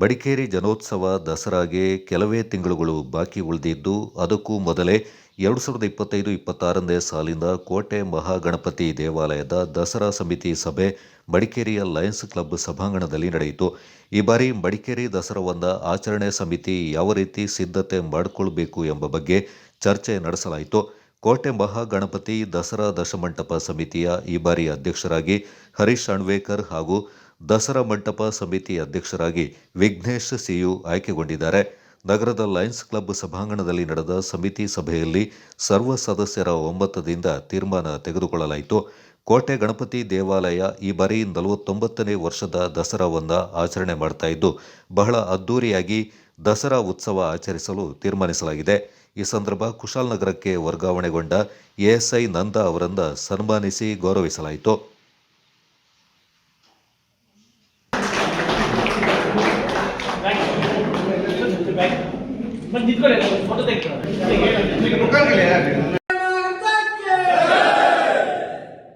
ಮಡಿಕೇರಿ ಜನೋತ್ಸವ ದಸರಾಗೆ ಕೆಲವೇ ತಿಂಗಳುಗಳು ಬಾಕಿ ಉಳಿದಿದ್ದು, ಅದಕ್ಕೂ ಮೊದಲೇ ಎರಡು ಸಾವಿರದ ಇಪ್ಪತ್ತೈದು, ಇಪ್ಪತ್ತಾರನೇ ಸಾಲಿನ ಕೋಟೆ ಮಹಾಗಣಪತಿ ದೇವಾಲಯದ ದಸರಾ ಸಮಿತಿ ಸಭೆ ಮಡಿಕೇರಿಯ ಲಯನ್ಸ್ ಕ್ಲಬ್ ಸಭಾಂಗಣದಲ್ಲಿ ನಡೆಯಿತು. ಈ ಬಾರಿ ಮಡಿಕೇರಿ ದಸರಾವನ್ನ ಆಚರಣೆ ಸಮಿತಿ ಯಾವ ರೀತಿ ಸಿದ್ಧತೆ ಮಾಡಿಕೊಳ್ಬೇಕು ಎಂಬ ಬಗ್ಗೆ ಚರ್ಚೆ ನಡೆಸಲಾಯಿತು. ಕೋಟೆ ಮಹಾಗಣಪತಿ ದಸರಾ ದಶಮಂಟಪ ಸಮಿತಿಯ ಈ ಬಾರಿ ಅಧ್ಯಕ್ಷರಾಗಿ ಹರೀಶ್ ಅಣ್ವೇಕರ್ ಹಾಗೂ ದಸರಾ ಮಂಟಪ ಸಮಿತಿ ಅಧ್ಯಕ್ಷರಾಗಿ ವಿಘ್ನೇಶ್ ಸಿಯು ಆಯ್ಕೆಗೊಂಡಿದ್ದಾರೆ. ನಗರದ ಲಯನ್ಸ್ ಕ್ಲಬ್ ಸಭಾಂಗಣದಲ್ಲಿ ನಡೆದ ಸಮಿತಿ ಸಭೆಯಲ್ಲಿ ಸರ್ವ ಸದಸ್ಯರ ಒಮ್ಮತದಿಂದ ತೀರ್ಮಾನ ತೆಗೆದುಕೊಳ್ಳಲಾಯಿತು. ಕೋಟೆ ಗಣಪತಿ ದೇವಾಲಯ ಈ ಬಾರಿ ನಲವತ್ತೊಂಬತ್ತನೇ ವರ್ಷದ ದಸರಾವನ್ನು ಆಚರಣೆ ಮಾಡ್ತಾ ಇದ್ದು, ಬಹಳ ಅದ್ದೂರಿಯಾಗಿ ದಸರಾ ಉತ್ಸವ ಆಚರಿಸಲು ತೀರ್ಮಾನಿಸಲಾಗಿದೆ. ಈ ಸಂದರ್ಭ ಕುಶಾಲನಗರಕ್ಕೆ ವರ್ಗಾವಣೆಗೊಂಡ ಎಎಸ್ಐ ನಂದ ಅವರನ್ನು ಸನ್ಮಾನಿಸಿ ಗೌರವಿಸಲಾಯಿತು. ಬಂದು ನಿಂತ್ಕೊಳ್ಳಿ ಫೋಟೋ ತೆಗಿತಾರೆ